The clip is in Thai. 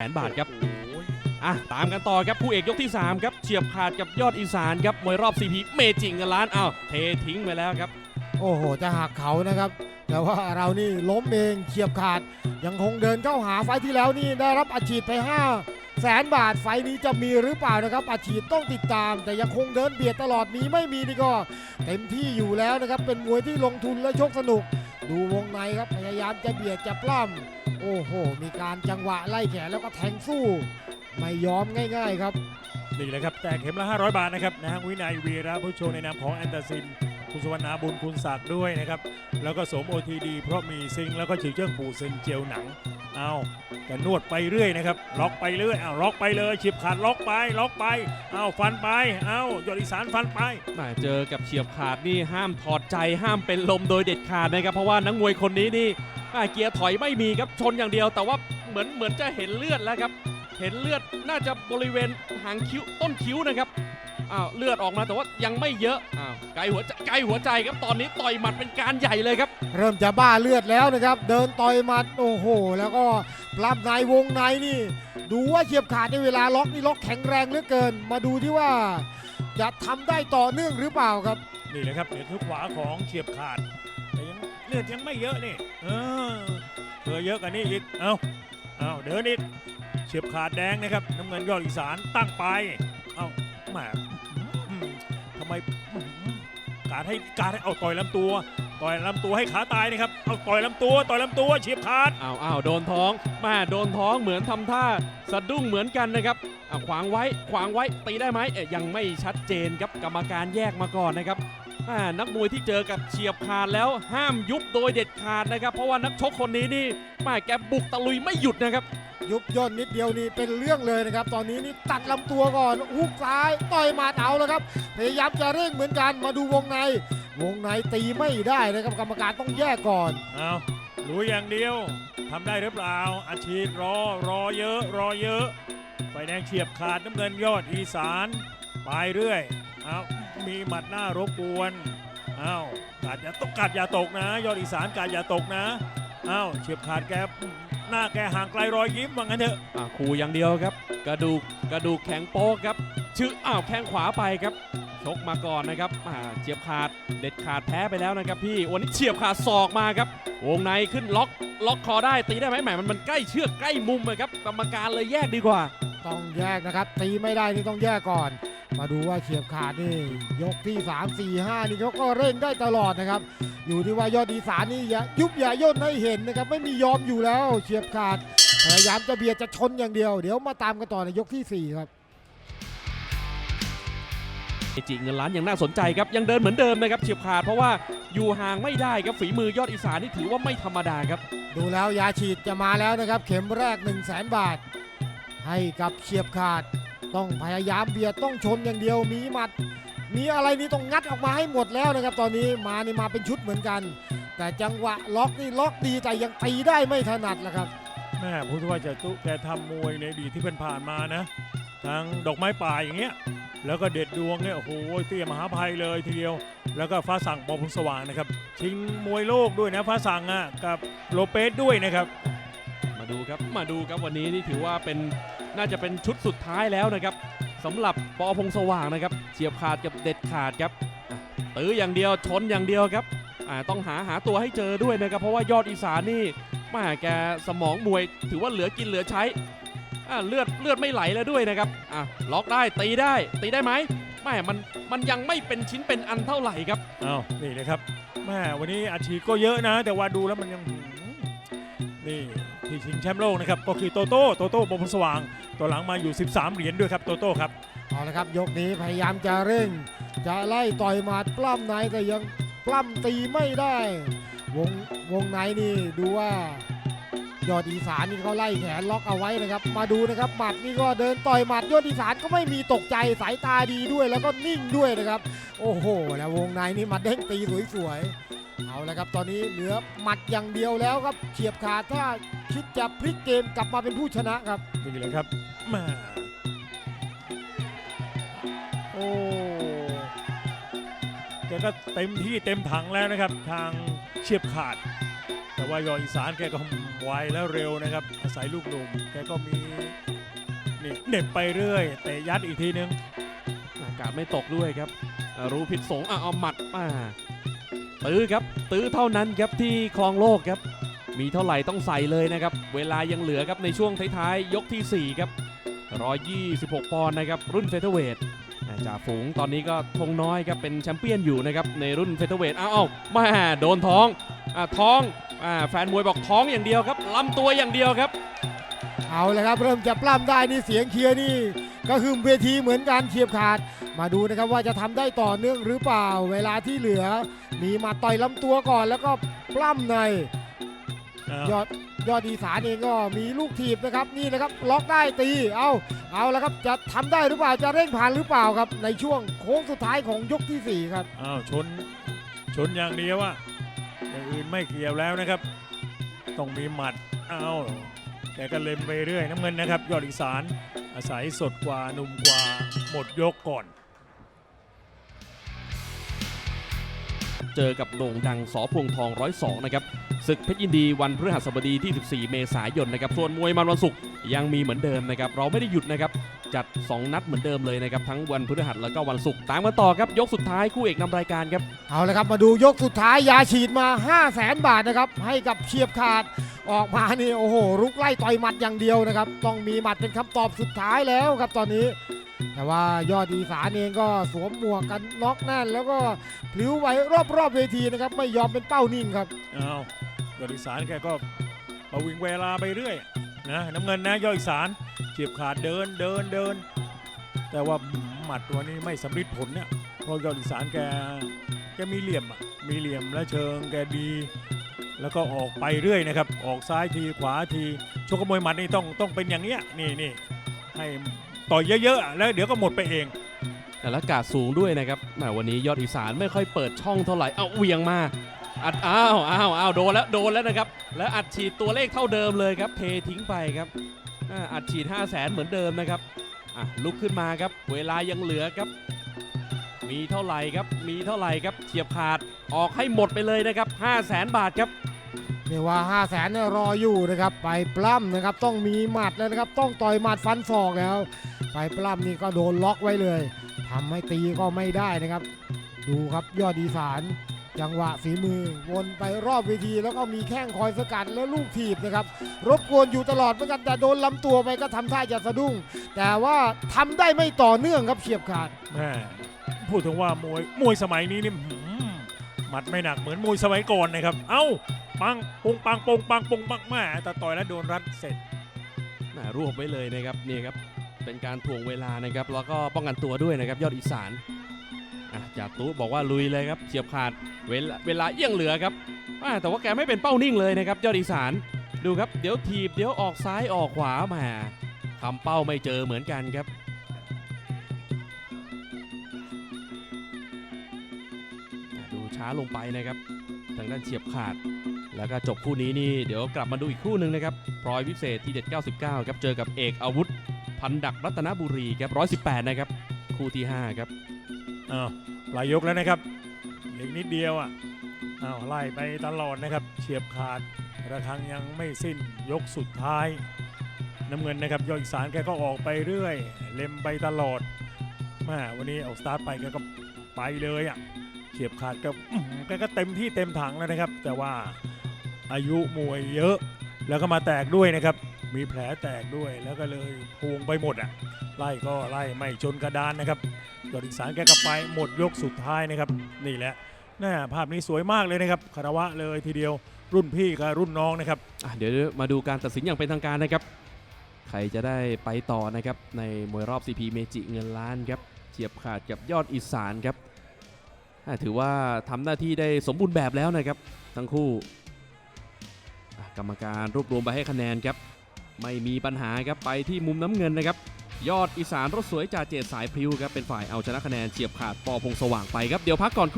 แสนบาทครับโอ้ยอะตามกันต่อครับคู่เอกยกที่ 3 ครับเฉียบขาดกับยอดอีสานครับมวยรอบ CP เมจิงเงินล้านอ้าวเททิ้งไปแล้วครับ โอ้โห จะหักเขานะครับ แต่ว่าเรานี่ล้มเองเฉียบขาดยังคงเดินเข้าหาไฟล์ที่แล้วนี่ได้รับอัดฉีดไป 5 แสนบาทไฟล์นี้จะมีหรือเปล่านะครับอัดฉีดต้องติดตาม แต่ยังคงเดินเบียดตลอดมีไม่มีนี่ก็ เต็มที่อยู่แล้วนะครับเป็นมวยที่ลงทุนและชกสนุก ดูวงในครับพยายามจะเบียดจะปล้ำโอ้โห มีการจังหวะไล่แขนแล้วก็แทงสู้ ไม่ยอมง่าย ๆ ครับนี่แหละครับ แต่เข็มละ 500 บาทนะครับนะฮะวินัยวีระผู้โชว์ในนามของแอนตาซิน คุณสุวรรณาบุญคุณศักดิ์ด้วยนะครับ แล้วก็สวม OTD เพราะมีซิงแล้วก็ฉีดเครื่องปูเซนเจลหนัง เอาแกันนวดไปเรื่อยนะครับ ล็อกไปเรื่อยเอาล็อกไปเลยฉีบขาดล็อกไป ล็อกไป เอาฟันไป เอายอดอีสานฟันไปแม่เจอกับเฉียบขาดนี่ห้ามถอดใจห้ามเป็นลมโดยเด็ดขาดนะครับ เพราะว่านักมวยคนนี้นี่เกียร์ถอยไม่มีครับชนอย่างเดียว แต่ว่าเหมือนเหมือนจะเห็นเลือดแล้วครับ เห็นเลือดน่าจะบริเวณหางคิ้วต้นคิ้วนะครับ อ้าวเลือดออกมาแต่ว่ายังไม่เยอะอ้าวไกลหัวใจไกลหัวใจครับตอนนี้ต่อยหมัดเป็นการใหญ่เลยครับ เริ่มจะบ้าเลือดแล้วนะครับ เดินต่อยหมัดโอ้โห แล้วก็ปล้ำในวงในนี่ ดูว่าเฉียบขาดในเวลาล็อกนี่ล็อกแข็งแรงเหลือเกิน มาดูที่ว่าจะทำได้ต่อเนื่องหรือเปล่าครับ นี่แหละครับเหลือทุกขวาของเฉียบขาดแต่ยังเลือดยังไม่เยอะนี่เออเธอเยอะกว่านี้อีกเอาเอาเดินอีกเฉียบขาดแดงนะครับน้ำเงินยอดอีสานตั้งไปเอาแหมอืม ทำไมการให้การให้เอาต่อยลำตัว ต่อยลำตัวให้ขาตายนะครับ เอาต่อยลำตัว ต่อยลำตัวเฉียบขาด อ้าวอ้าวโดนท้องแม่โดนท้องเหมือนทำท่าสะดุ้งเหมือนกันนะครับอะขวางไว้ขวางไว้ตีได้ไหมเอ๊ะยังไม่ชัดเจนครับกรรมการแยกมาก่อนนะครับอ่านักมวยที่เจอกับเฉียบขาดแล้วห้ามยุบโดยเด็ดขาดนะครับ เพราะว่านักชกคนนี้นี่แม่แกบุกตะลุยไม่หยุดนะครับ ยุบย่นนิดเดียวนี่เป็นเรื่องเลยนะครับ ตอนนี้นี่ตัดลำตัวก่อนฮุกซ้ายต่อยหมัดเอาแล้วครับ พยายามจะเร่งเหมือนกันมาดูวงใน วงในตีไม่ได้นะครับกรรมการต้องแยกก่อนเอารู้อย่างเดียวทำได้หรือเปล่าอาชีพรอรอเยอะรอเยอะไฟแดงเฉียบขาดน้ำเงินยอดอีสานไปเรื่อยเอามีหมัดหน้ารบกวนเอากาดอย่าตกกาดอย่าตกนะ ยอดอีสานกาดอย่าตกนะเอาเฉียบขาดแก หน้าแกห่างไกลรอยยิ้มว่างั้นเถอะอ่าขู่อย่างเดียวครับ กระดูกกระดูกแข็งโป๊กครับ ชื่ออ้าวแข้งขวาไปครับ ชกมาก่อนนะครับอ่าเฉียบขาดเด็ดขาดแพ้ไปแล้วนะครับพี่วันนี้เฉียบขาดศอกมาครับวงในขึ้นล็อกล็อกคอได้ตีได้ไหมแหมมันมันใกล้เชือกใกล้มุมเลยครับกรรมการเลยแยกดีกว่า ต้องแยกนะครับ ตีไม่ได้นี่ต้องแยกก่อน มาดูว่าเฉียบขาดนี่ยกที่ 3 4 5 นี่เขาก็เร่งได้ตลอดนะครับ อยู่ที่ว่ายอดอีสานนี่อย่ายุบอย่าย่นให้เห็นนะครับ ไม่มียอมอยู่แล้วเฉียบขาดพยายามจะเบียดจะชนอย่างเดียว เดี๋ยวมาตามกันต่อในยกทีสี่ 4 ครับเอจิเงินล้านยังน่าสนใจครับ ยังเดินเหมือนเดิมนะครับเฉียบขาดเพราะว่าอยู่ห่างไม่ได้ครับฝีมือยอดอีสานนี่ถือว่าไม่ธรรมดาครับ ดูแล้วยาฉีดจะมาแล้วนะครับ เข็มแรก 1 0 0 0 0แบาท ให้กับเฉียบขาด ต้องพยายามเบียดต้องชนอย่างเดียวมีหมัด มีอะไรนี่ต้องงัดออกมาให้หมดแล้วนะครับ ตอนนี้มานี่มาเป็นชุดเหมือนกัน แต่จังหวะล็อกนี่ล็อกดีแต่ยังตีได้ไม่ถนัดละครับแม่พูดว่าจะตุแกทำมวยในอดีตที่เป็นผ่านมานะทางดอกไม้ป่าอย่างเงี้ยแล้วก็เด็ดดวงเนี่ยโอ้โหเตี้ยมหาภัยเลยทีเดียว แล้วก็ฟ้าสั่งปอพุสว่างนะครับ ชิงมวยโลกด้วยนะฟ้าสั่งอะกับโลเปสด้วยนะครับ ดูครับ มาดูครับวันนี้นี่ถือว่าเป็นน่าจะเป็นชุดสุดท้ายแล้วนะครับสำหรับปอพงสว่างนะครับเฉียบขาดกับเด็ดขาดครับตื้ออย่างเดียวชนอย่างเดียวครับต้องหาหาตัวให้เจอด้วยนะครับเพราะว่ายอดอีสานนี่แมาแกสมองมวย ถือว่าเหลือกินเหลือใช้เลือดเลือดไม่ไหลแล้วด้วยนะครับอะล็อกได้ตีได้ ตีได้ไหมไม่มันมันยังไม่เป็นชิ้นเป็นอันเท่าไหร่ครับอ้าวนี่นะครับแม่วันนี้อาชีก็เยอะนะ แต่ว่าดูแล้วมันยังนี่ ที่ชิงแชมป์โลกนะครับก็คือโตโต้โตโต้ปอพุสว่าง ตัวหลังมาอยู่ 13 เหรียญด้วยครับโตโต้ครับเอาละครับยกนี้พยายามจะเร่ง จะไล่ต่อยหมัดปล้ำในแต่ยังปล้ำตีไม่ได้ วงวงในนี่ดูว่ายอดอีสานนี่เขาไล่แขนล็อกเอาไว้นะครับ มาดูนะครับหมัดนี่ก็เดินต่อยหมัดยอดอีสานก็ไม่มีตกใจสายตาดีด้วยแล้วก็นิ่งด้วยนะครับ โอ้โห แล้ววงในนี่มาเด้งตีสวยๆ เอาละครับตอนนี้เหลือหมัดอย่างเดียวแล้วครับเฉียบขาดถ้าคิดจะพลิกเกมกลับมาเป็นผู้ชนะครับนี่เลยครับแมาโอ้แกก็เต็มที่เต็มถังแล้วนะครับ ทางเฉียบขาด แต่ว่ายออีสานแกก็ไวแล้วเร็วนะครับ อาศัยลูกหนุ่มแกก็มีนี่เหน็บไปเรื่อยเตะยัดอีกทีนึง อากาศไม่ตกด้วยครับอ่ารู้ผิดสงอะเอาหมัดมา ตื้อครับ ตื้อเท่านั้นครับที่คลองโลกครับ มีเท่าไหร่ต้องใส่เลยนะครับ เวลายังเหลือครับในช่วงท้ายๆยกทีสี่ 4 ครับ 126 ปอนด์นะครับรุ่นเฟเธอร์เวทจ่าฝูงตอนนี้ก็ทงน้อยครับเป็นแชมเปี้ยนอยู่นะครับในรุ่นเฟเธอร์เวทอ้าวแมาโดนท้องอท้องอแฟนมวยบอกท้องอย่างเดียวครับลำตัวอย่างเดียวครับ เอาเลยครับ เริ่มจะปล้ำได้นี่เสียงเชียร์นี่ ก็คือเวทีเหมือนการเฉียบขาด มาดูนะครับว่าจะทำได้ต่อเนื่องหรือเปล่า เวลาที่เหลือ มีมาต่อยลำตัวก่อนแล้วก็ปล้ำในยอดยอดอีสานเองก็มีลูกถีบนะครับนี่นะครับล็อกได้ตีเอาเอาแล้วครับจะทำได้หรือเปล่าจะเร่งผ่านหรือเปล่าครับ ในช่วงโค้งสุดท้ายของยกที่สี่ครับอ้าวชนชนอย่างเดียวอะอย่างอื่นไม่เกี่ยวแล้วนะครับ ต้องมีหมัดเอา แต่ก็เล็มไปเรื่อยน้ำเงินนะครับ ยอดอีสานอาศัยสดกว่าหนุ่มกว่าหมดยกก่อน เจอกับโด่งดังสอพวงทองร้อยสองนะครับศึกเพชรยินดีวันพฤหัสบดีที่ 14 เมษายนนะครับส่วนมวยมันวันศุกร์ยังมีเหมือนเดิมนะครับเราไม่ได้หยุดนะครับจัด 2 นัดเหมือนเดิมเลยนะครับทั้งวันพฤหัสแล้วก็วันศุกร์ตามกันต่อครับยกสุดท้ายคู่เอกนำรายการครับเอาละครับมาดูยกสุดท้ายยาฉีดมา 5 0 0แสนบาทนะครับให้กับเฉียบขาด ออกมานี่โอ้โหรุกไล่ต่อยหมัดอย่างเดียวนะครับ ต้องมีหมัดเป็นคำตอบสุดท้ายแล้วครับตอนนี้ แต่ว่ายอดอีสานเองก็สวมหมวกกันน็อกแน่น แล้วก็พลิ้วไหวรอบๆเวทีนะครับ ไม่ยอมเป็นเป้านิ่งครับอ้าวยอดอีสานแกก็ประวิงเวลาไปเรื่อยนะน้ำเงินนะยอดอีสานเฉียบขาดเดินเดินเดิน แต่ว่าหมัดตัวนี้ไม่สำลิดผลเนี่ยเพราะยอดอีสานแกแกมีเหลี่ยมอะมีเหลี่ยมและเชิงแกดี แล้วก็ออกไปเรื่อยนะครับ ออกซ้ายทีขวาทีชกมวยหมัดนี่ต้องต้องเป็นอย่างเนี้ยนี่นี่ให้ต่อยเยอะๆ แล้วเดี๋ยวก็หมดไปเอง แต่ละกาดสูงด้วยนะครับแหมวันนี้ยอดอีสานไม่ค่อยเปิดช่องเท่าไหร่เอาเวียงมาอัดอ้าวอ้าวอ้าวโดนแล้วโดนแล้วนะครับ แล้วอัดฉีดตัวเลขเท่าเดิมเลยครับ เททิ้งไปครับอัดฉีด 5 0 0แสนเหมือนเดิมนะครับอะลุกขึ้นมาครับ เวลายังเหลือครับ มีเท่าไหร่ครับ มีเท่าไหร่ครับเฉียบขาดออกให้หมดไปเลยนะครับ 5 0 0แสนบาทครับเรียกว่า5 0 0แสนเนี่ยรออยู่นะครับ ไปปล้ำนะครับ ต้องมีหมัดแล้วนะครับ ต้องต่อยหมัดฟันศอกแล้ว ไปปล้ำนี่ก็โดนล็อกไว้เลยทำให้ตีก็ไม่ได้นะครับ ดูครับยอดอีสานจังหวะฝีมือ วนไปรอบเวทีแล้วก็มีแข้งคอยสกัดแล้วลูกถีบนะครับ รบกวนอยู่ตลอดเหมือนกันแต่โดนลำตัวไปก็ทำท่าจะสะดุ้ง แต่ว่าทำได้ไม่ต่อเนื่องครับเฉียบขาดแม่ พูดถึงว่ามวยมวยสมัยนี้นี่หืมหมัดไม่หนักเหมือนมวยสมัยก่อนนะครับ เอ้าปังปงปังปงปังปงปังแม่แต่ต่อยแล้วโดนรัดเสร็จแหมรวบไว้เลยนะครับนี่ครับเป็นการถ่วงเวลานะครับแล้วก็ป้องกันตัวด้วยนะครับ ยอดอีสานอะจากตู้บอกว่าลุยเลยครับเฉียบขาดเวลาเวลาเอี้ยงเหลือครับแต่ว่าแกไม่เป็นเป้านิ่งเลยนะครับยอดอีสานดูครับเดี๋ยวถีบเดี๋ยวออกซ้ายออกขวาแมาทำเป้าไม่เจอเหมือนกันครับ ลงไปนะครับ ทางด้านเฉียบขาด แล้วก็จบคู่นี้นี่เดี๋ยวกลับมาดูอีกคู่หนึ่งนะครับพลอยวิเศษทีเด็ด 99 ครับ เจอกับเอกอาวุธ พันดักรัตนบุรีครับ118 นะครับ คู่ที่ 5 ครับอ้าวปลายยกแล้วนะครับเหลืออีกนิดเดียวอะอ้าวไล่ไปตลอดนะครับ เฉียบขาดระฆังยังไม่สิ้นยกสุดท้าย น้ำเงินนะครับยอดอีสานแกก็ออกไปเรื่อย เล็มไปตลอดแม่วันนี้ออกสตาร์ทไปแกก็ไปเลยอะ ฉียบขาดก็แกก็เต็มที่เต็มถังแล้วนะครับ แต่ว่าอายุมวยเยอะ แล้วก็มาแตกด้วยนะครับ มีแผลแตกด้วยแล้วก็เลยพวงไปหมดอะไล่ก็ไล่ไม่ชนกระดานนะครับยอดอีสานแกก็ไปหมดยกสุดท้ายนะครับนี่แหละน่าภาพนี้สวยมากเลยนะครับคารวะเลยทีเดียวรุ่นพี่กับรุ่นน้องนะครับเดี๋ยวมาดูการตัดสินอย่างเป็นทางการนะครับ ใครจะได้ไปต่อนะครับในมวยรอบ CP เมจิเงินล้านครับเฉียบขาดกับยอดอีสานครับ ถือว่าทำหน้าที่ได้สมบูรณ์แบบแล้วนะครับ ทั้งคู่ กรรมการรวบรวมไปให้คะแนนครับ ไม่มีปัญหาครับไปที่มุมน้ำเงินนะครับ ยอดอีสานรถสวยจ่าเจตสายพริ้วครับเป็นฝ่ายเอาชนะคะแนนเฉียบขาดปอพงสว่างไปครับเดี๋ยวพักก่อนคู่